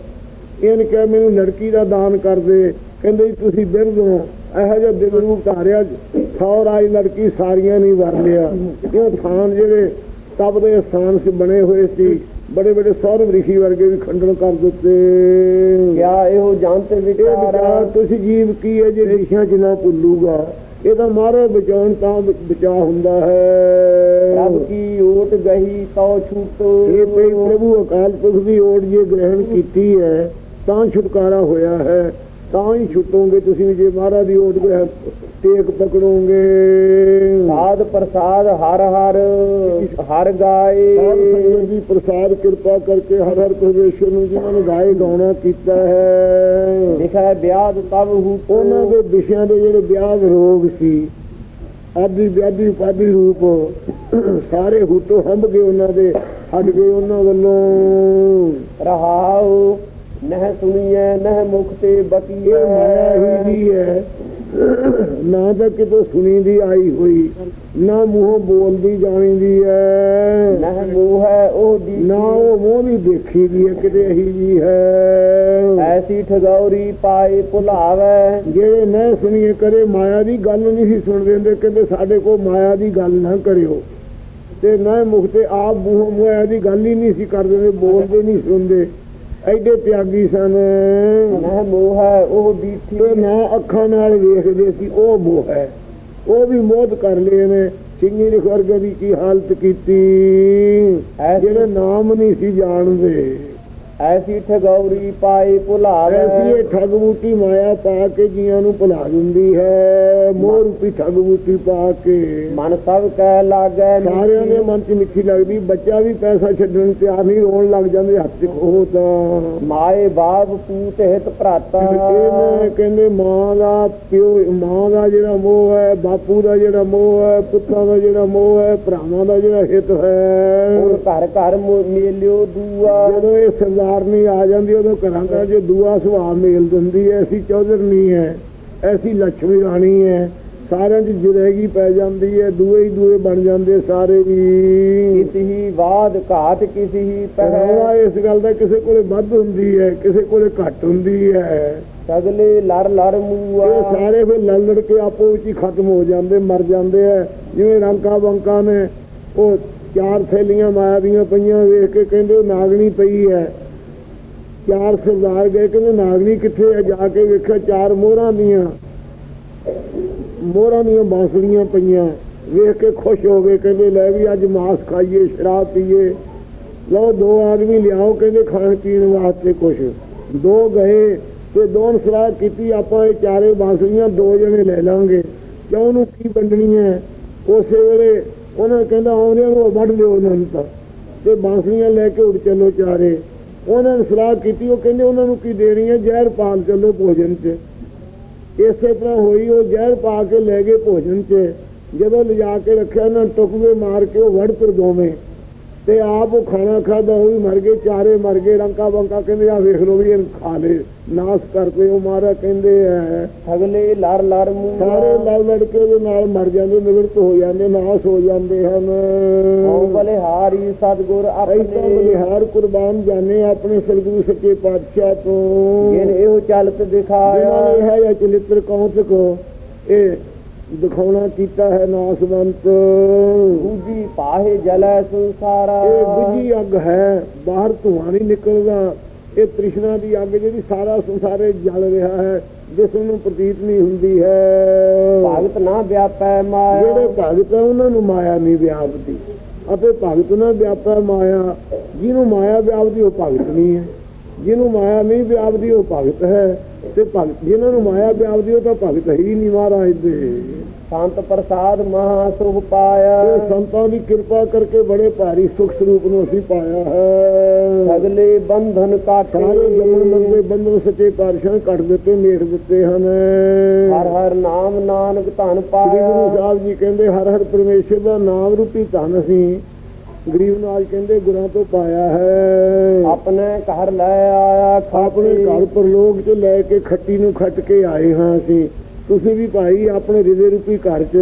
S2: ਇਹਨੇ ਕਿਹਾ ਮੈਨੂੰ ਲੜਕੀ ਦਾ ਦਾਨ ਕਰ ਦੇ। ਕਹਿੰਦੇ ਤੁਸੀਂ ਬਿਰਧ ਹੋ। ਇਹੋ ਜਿਹਾ ਬਿਰਧ ਰੂਪ ਧਾਰਿਆ ਸੌ ਰਾਜ ਲੜਕੀ ਸਾਰੀਆਂ ਨਹੀਂ ਵਰ ਲਿਆ। ਇਹ ਥਾਨ ਜਿਹੜੇ ਤਪ ਦੇ ਸਥਾਨ ਸੀ ਬਣੇ ਹੋਏ ਸੀ ਬੜੇ ਬੜੇ ਸੌਰਵ ਰਿਸ਼ੀ ਵਰਗੇ ਵੀ ਖੰਡਨ ਕਰ ਦਿੱਤੇ।
S1: ਕਿਆ ਇਹੋ ਜਾਣਤੇ ਵਿਚਾਰ
S2: ਤੁਸੀਂ ਜੀਵ ਕੀ ਹੈ ਜੇ ਰਿਸ਼ੀਆਂ ਚ ਨਾ ਭੁੱਲੂਗਾ? ਇਹਦਾ ਮਾਰੇ ਬਚਾਉਣ ਤਾਂ ਬਚਾ ਹੁੰਦਾ ਹੈ।
S1: ਪ੍ਰਭ ਕੀ ਓਟ ਗਈ ਤਉ ਛੂਟੋ?
S2: ਇਹ ਪ੍ਰਭੂ ਅਕਾਲ ਪੁਰਖ ਦੀ ਓਟ ਜੇ ਗ੍ਰਹਿਣ ਕੀਤੀ ਹੈ ਤਾਂ ਛੁਟਕਾਰਾ ਹੋਇਆ ਹੈ। ਤਾਂ ਹੀ ਛੁੱਟੋਗੇ ਤੁਸੀਂ ਜੇ ਮਹਾਰਾਜ ਦੀ ਓਟ ਗ੍ਰਹਿਣ ਟੇਕ ਪਕੜੋਗੇ।
S1: ਸਾਧ ਪ੍ਰਸਾਦ ਹਰ ਹਰ ਹਰ ਗਾਏ।
S2: ਦੀ ਪ੍ਰਸਾਦ ਕਿਰਪਾ ਕਰਕੇ ਹਰ ਹਰ ਪਰਮੇਸ਼ਰ ਨੂੰ ਜਿਨ੍ਹਾਂ ਨੇ ਗਾਏ ਗਾਉਣਾ ਕੀਤਾ ਹੈ।
S1: ਲਿਖਿਆ ਵਿਆਦ ਤਬ ਹੂ
S2: ਉਹਨਾਂ ਦੇ ਵਿਸ਼ਿਆਂ ਦੇ ਜਿਹੜੇ ਵਿਆਹ ਦੇ ਰੋਗ ਸੀ ਆਦਿ ਵਿਆਧੀ ਉਪਾਧੀ ਰੂਪ ਸਾਰੇ ਹੁੱਟੋ ਹੰਭ ਗਏ ਉਹਨਾਂ ਦੇ ਹਟ ਗਏ ਉਹਨਾਂ ਵੱਲੋਂ।
S1: ਰਹਾਉ। ਨਹਿ ਸੁਣੀਐ ਨਹਿ ਮੁਖ ਤੇ
S2: ਇਹ ਮਾਇਆ ਹੀ ਜੀ ਹੈ। ਨਾ ਤਾਂ ਕਿਤੋਂ ਸੁਣੀ ਦੀ ਆਈ ਹੋਈ ਨਾ ਮੂੰਹੋਂ ਬੋਲਦੀ ਜਾਣੀਦੀ ਹੈ
S1: ਨਹਿ ਮੂਹ ਹੈ ਉਹ ਦੀ
S2: ਨਾ ਉਹ ਮੂੰਹ ਦੀ ਦੇਖੀ ਦੀ ਹੈ ਕਿਤੇ ਇਹੀ ਜੀ ਹੈ।
S1: ਐਸੀ ਠਗੌਰੀ ਪਾਏ ਭੁਲਾਵੇ।
S2: ਜਿਹੜੇ ਨਾ ਸੁਣੀਏ ਕਰੇ ਮਾਇਆ ਦੀ ਗੱਲ ਨਹੀਂ ਸੀ ਸੁਣਦੇ ਹੁੰਦੇ ਕਹਿੰਦੇ ਸਾਡੇ ਕੋਲ ਮਾਇਆ ਦੀ ਗੱਲ ਨਾ ਕਰਿਓ। ਤੇ ਨਾ ਮੁਖ ਤੇ ਆਪ ਮੂੰਹ ਮਾਇਆ ਦੀ ਗੱਲ ਹੀ ਨਹੀਂ ਸੀ ਕਰਦੇ ਬੋਲਦੇ ਨਹੀਂ ਸੁਣਦੇ ਐਡੇ ਤਿਆਗੀ ਸਨ।
S1: ਨਹਿ ਮੂਹ ਹੈ ਉਹ ਦੀਠੀ
S2: ਤੇ ਨਾ ਅੱਖਾਂ ਨਾਲ ਵੇਖਦੇ ਸੀ ਉਹ ਮੋਹ ਹੈ। ਉਹ ਵੀ ਮੋਹ ਕਰ ਲਏ ਨੇ। ਸਿੰਘੀ ਦੇ ਵਰਗੇ ਦੀ ਕੀ ਹਾਲਤ ਕੀਤੀ। ਜਿਹੜੇ ਨਾਮ ਨਹੀਂ ਸੀ ਜਾਣਦੇ।
S1: ਐਸੀ ਠਗੌਰੀ ਪਾਏ ਭੁਲਾਵੇ।
S2: ਐਸੀ ਇਹ ਠੱਗ ਬੂਟੀ ਮਾਇਆ ਪਾ ਕੇ ਜੀਆਂ ਨੂੰ ਭੁਲਾ ਦਿੰਦੀ ਹੈ। ਮੋਹ ਰੂਪੀ ਠੱਗ ਬੂਟੀ ਪਾ ਕੇ।
S1: ਮਨ ਸਭ ਕਹਿ ਲਾਗੈ
S2: ਸਾਰਿਆਂ ਦੇ ਮਨ 'ਚ ਮਿੱਠੀ ਲੱਗਦੀ। ਬੱਚਾ ਵੀ ਪੈਸਾ ਛੱਡਣ ਨੂੰ ਤਿਆਰ ਨਹੀਂ ਰੋਣ ਲੱਗ ਜਾਂਦੇ ਹੱਥ 'ਚ ਉਹ ਤਾਂ।
S1: ਮਾਏ ਬਾਪ ਪੂਤ ਹਿਤ ਭਰਾਤਾ।
S2: ਇਹਨੇ ਕਹਿੰਦੇ ਮਾਂ ਦਾ ਪਿਓ ਮਾਂ ਦਾ ਜਿਹੜਾ ਮੋਹ ਹੈ ਬਾਪੂ ਦਾ ਜਿਹੜਾ ਮੋਹ ਹੈ ਪੁੱਤਾਂ ਦਾ ਜਿਹੜਾ ਮੋਹ ਹੈ ਭਰਾਵਾਂ ਦਾ ਜਿਹੜਾ ਹਿੱਤ ਹੈ।
S1: ਹੁਣ ਘਰ ਘਰ ਮੇਲਿਓ ਦੂਆ।
S2: ਜਦੋਂ ਇਹ ਸਰਦਾਰਨੀ ਆ ਜਾਂਦੀ ਉਦੋਂ ਘਰਾਂ ਦਾ ਜੇ ਦੂਆ ਸੁਭਾਅ ਮੇਲ ਦਿੰਦੀ ਹੈ ਐਸੀ ਚੌਧਰਨੀ ਹੈ ਐਸੀ ਲక్ష్ਮੀ ਰਾਣੀ ਹੈ ਸਾਰਿਆਂ 'ਚ ਜੁਰੇਗੀ ਪੈ ਜਾਂਦੀ ਹੈ ਦੂਏ ਹੀ ਦੂਏ ਬਣ ਜਾਂਦੇ ਸਾਰੇ ਵੀ।
S1: ਕਿਸੀ ਹੀ ਬਾਦ ਘਾਟ ਕਿਸੀ ਹੀ
S2: ਪਹਿਰਾਵਾ
S1: ਪਹਿ
S2: ਇਸ ਗੱਲ ਦਾ ਕਿਸੇ ਕੋਲੇ ਵੱਧ ਹੁੰਦੀ ਹੈ ਕਿਸੇ ਕੋਲੇ ਘੱਟ ਹੁੰਦੀ ਹੈ।
S1: ਸਗਲੇ ਲੜ ਲੜ
S2: ਇਹ
S1: ਮੂਆ
S2: ਸਾਰੇ ਫਿਰ ਲੜ ਲੜ ਕੇ ਆਪੋ ਵਿੱਚ ਹੀ ਖਤਮ ਹੋ ਜਾਂਦੇ ਮਰ ਜਾਂਦੇ ਆ ਜਿਵੇਂ ਰੰਕਾ ਬੰਕਾ ਨੇ ਉਹ ਚਾਰ ਥੈਲੀਆਂ ਮਾਇਆ ਦੀਆਂ ਪਈਆਂ ਵੇਖ ਕੇ ਕਹਿੰਦੇ ਨਾਗਣੀ ਪਈ ਹੈ। ਚਾਰ ਸਰਦਾਰ ਗਏ, ਕਹਿੰਦੇ ਨਾਗਣੀ ਕਿੱਥੇ ਹੈ ਜਾ ਕੇ ਵੇਖਿਆ ਚਾਰ ਮੋਹਰਾਂ ਦੀਆਂ। ਮੋਹਰਾਂ ਦੀਆਂ ਬਾਂਸੜੀਆਂ ਪਈਆਂ। ਵੇਖ ਕੇ ਖੁਸ਼ ਹੋ ਗਏ, ਕਹਿੰਦੇ ਲੈ ਵੀ ਅੱਜ ਮਾਸ ਖਾਈਏ, ਸ਼ਰਾਬ ਪੀਏ। ਲਓ, ਦੋ ਆਦਮੀ ਲਿਆਓ, ਕਹਿੰਦੇ ਖਾਣ ਪੀਣ ਵਾਸਤੇ ਕੁਛ। ਦੋ ਗਏ ਤੇ ਦੋਨ ਸਲਾਹ ਕੀਤੀ, ਆਪਾਂ ਇਹ ਚਾਰੇ ਬਾਂਸੜੀਆਂ ਦੋ ਜਣੇ ਲੈ ਲਾਂਗੇ। ਕਿਉਂ ਨੂੰ ਕੀ ਵੰਡਣੀ ਹੈ? ਉਸੇ ਵੇਲੇ ਉਹਨਾਂ ਕਹਿੰਦਾ ਆਉਂਦੇ ਨੂੰ ਵੱਢ ਲਿਓ ਉਹਨਾਂ ਨੂੰ ਤਾਂ। ਤੇ ਬਾਂਸੜੀਆਂ ਲੈ ਕੇ ਉੱਡ ਚੱਲੋ ਚਾਰੇ। ਉਹਨਾਂ ਨੇ ਸਲਾਹ ਕੀਤੀ, ਉਹ ਕਹਿੰਦੇ ਉਹਨਾਂ ਨੂੰ ਕੀ ਦੇਣੀ ਹੈ? ਜ਼ਹਿਰ ਪਾਲ ਚੱਲੋ ਭੋਜਨ 'ਚ। ਇਸੇ ਤਰ੍ਹਾਂ ਹੋਈ, ਉਹ ਜ਼ਹਿਰ ਪਾ ਕੇ ਲੈ ਗਏ ਭੋਜਨ 'ਚ। ਜਦੋਂ ਲਿਜਾ ਕੇ ਰੱਖਿਆ ਨਾ ਟੁਕਵੇ ਮਾਰ ਕੇ ਉਹ ਵੜ ਪਰ ਦੋਵੇਂ। ਤੇ ਆਪ ਉਹ ਖਾਣਾ ਖਾਦਾ ਉਹ ਵੀ ਮਰ ਗਏ ਚਾਰੇ ਮਰ ਗਏ ਰੰਕਾ ਬੰਕਾ ਕਹਿੰਦੇ ਆ ਵੇਖ ਲਓ ਵੀ ਇਹ ਖਾ ਲੇ ਨਾਸ ਕਰਦੇ ਉਹ ਮਾਰਾ ਕਹਿੰਦੇ ਐ।
S1: ਸਗਲੇ ਲੜ ਲੜ ਮੂਆ
S2: ਸਾਰੇ ਲੜ ਲੜਕੇ ਦੇ ਨਾਲ ਮਰ ਜਾਂਦੇ ਨਿਵਰਤ ਹੋ ਜਾਂਦੇ ਨਾਸ ਹੋ ਜਾਂਦੇ ਹਨ।
S1: ਹਉ ਬਲਿਹਾਰੀ ਸਤਗੁਰ
S2: ਐਸਾ
S1: ਆਪਣੇ
S2: ਬਲਿਹਾਰ ਕੁਰਬਾਨ ਜਾਣੇ ਆਪਣੇ ਸਤਿਗੁਰੂ ਸੱਚੇ ਪਾਤਸ਼ਾਹ ਤੋਂ।
S1: ਜਿਨ ਇਹੋ ਚਲਤ
S2: ਜਿਨ੍ਹਾਂ ਨੇ
S1: ਦਿਖਾਇਆ
S2: ਹੈ ਚਲਿੱਤਰ ਕੌਂਤਕ ਇਹ ਦਿਖਾਉਣਾ ਕੀਤਾ ਹੈ ਨਾਸਵੰਤ।
S1: ਦੂਜੀ ਪਾਹੇ ਜਲੈ ਸੰਸਾਰਾ।
S2: ਇਹ ਬੁਝੀ ਅੱਗ ਹੈ ਬਾਹਰ ਧੂਆਂ ਨਹੀਂ ਨਿਕਲਦਾ। ਇਹ ਤ੍ਰਿਸ਼ਨਾ ਦੀ ਅੱਗ ਜਿਹੜੀ ਸਾਰਾ ਸੰਸਾਰੇ ਜਲ ਰਿਹਾ ਹੈ ਜਿਸ ਨੂੰ ਪ੍ਰਤੀਤ ਨਹੀਂ ਹੁੰਦੀ ਹੈ।
S1: ਭਗਤ ਨਾ ਵਿਆਪੈ ਮਾਇਆ।
S2: ਜਿਹੜੇ ਭਗਤ ਹੈ ਉਹਨਾਂ ਨੂੰ ਮਾਇਆ ਨਹੀਂ ਵਿਆਪਦੀ। ਅਤੇ ਭਗਤ ਨਾ ਵਿਆਪੈ ਮਾਇਆ ਜਿਹਨੂੰ ਮਾਇਆ ਵਿਆਪਦੀ ਉਹ ਭਗਤ ਨਹੀਂ ਹੈ। ਜਿਹਨੂੰ ਮਾਇਆ ਨਹੀਂ ਵਿਆਪਦੀ ਉਹ ਭਗਤ ਹੈ। ਤੇ ਭਗਤ ਜਿਨ੍ਹਾਂ ਨੂੰ ਮਾਇਆ ਵਿਆਪਦੀ ਉਹ ਤਾਂ ਭਗਤ ਹੀ ਨਹੀਂ ਮਹਾਰਾਜ ਦੇ।
S1: ਸੰਤ ਪ੍ਰਸਾਦ ਮਹਾ ਸੁਖ ਪਾਇਆ।
S2: ਇਹ ਸੰਤਾਂ ਦੀ ਕਿਰਪਾ ਕਰਕੇ ਬੜੇ ਭਾਰੀ ਸੁਖ ਸਰੂਪ ਨੂੰ ਅਸੀਂ ਪਾਇਆ ਹੈ।
S1: ਸਗਲੇ ਬੰਧਨ ਕਾਟੇ
S2: ਸਾਰੇ ਜਮਨ ਦੇ ਬੰਧਨ ਸੱਚੇ ਪਾਤਸ਼ਾਹ ਕੱਟ ਦਿੱਤੇ ਮੇਟ ਦਿੱਤੇ ਹਨ।
S1: ਹਰ ਹਰ ਨਾਮ ਨਾਨਕ ਧਨ
S2: ਸ੍ਰੀ ਗੁਰੂ
S1: ਪਾਇਆ।
S2: ਸਾਹਿਬ ਜੀ ਕਹਿੰਦੇ ਹਰ ਹਰ ਪਰਮੇਸ਼ਰ ਦਾ ਨਾਮ ਰੂਪੀ ਧਨ ਅਸੀਂ ਗਰੀਬ ਨਾਜ ਕਹਿੰਦੇ ਗੁਰਾਂ ਤੋਂ ਪਾਇਆ ਹੈ।
S1: ਆਪਣੇ ਘਰ ਲੈ ਆਇਆ
S2: ਆਪਣੇ ਘਰ ਪਰਲੋਕ ਚ ਲੈ ਕੇ ਖੱਟੀ ਨੂੰ ਖੱਟ ਕੇ ਆਏ ਹਾਂ ਅਸੀਂ। ਤੁਸੀਂ ਵੀ ਭਾਈ ਆਪਣੇ ਹਿਰਦੇ ਰੂਪੀ ਘਰ 'ਚ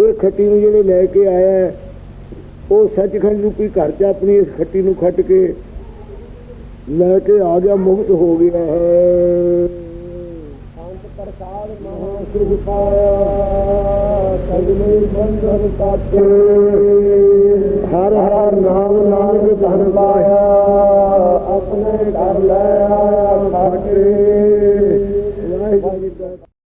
S2: ਇਹ ਖੱਟੀ ਨੂੰ ਜਿਹੜੇ ਲੈ ਕੇ ਆਇਆ ਉਹ ਸੱਚਖੰਡ ਰੂਪੀ ਘਰ 'ਚ ਆਪਣੀ ਇਸ ਖੱਟੀ ਨੂੰ ਖੱਟ ਕੇ ਲੈ ਕੇ ਆ ਗਿਆ ਮੁਕਤ ਹੋ ਗਿਆ ਹੈ।
S1: ਪ੍ਰਸਾਦ ਮਹਾ
S2: ਮਹਾ ਸਗਲੇ ਬੰਧਨ ਕਾਟੇ ਹਰ ਹਰ ਨਾਮ ਨਾਨਕ ਧਨ ਪਾਇਆ,
S1: ਆਪਣੇ ਘਰ ਲੈ ਆਇਆ
S2: ਖਾਟੇ ਵਾਹਿਗੁਰੂ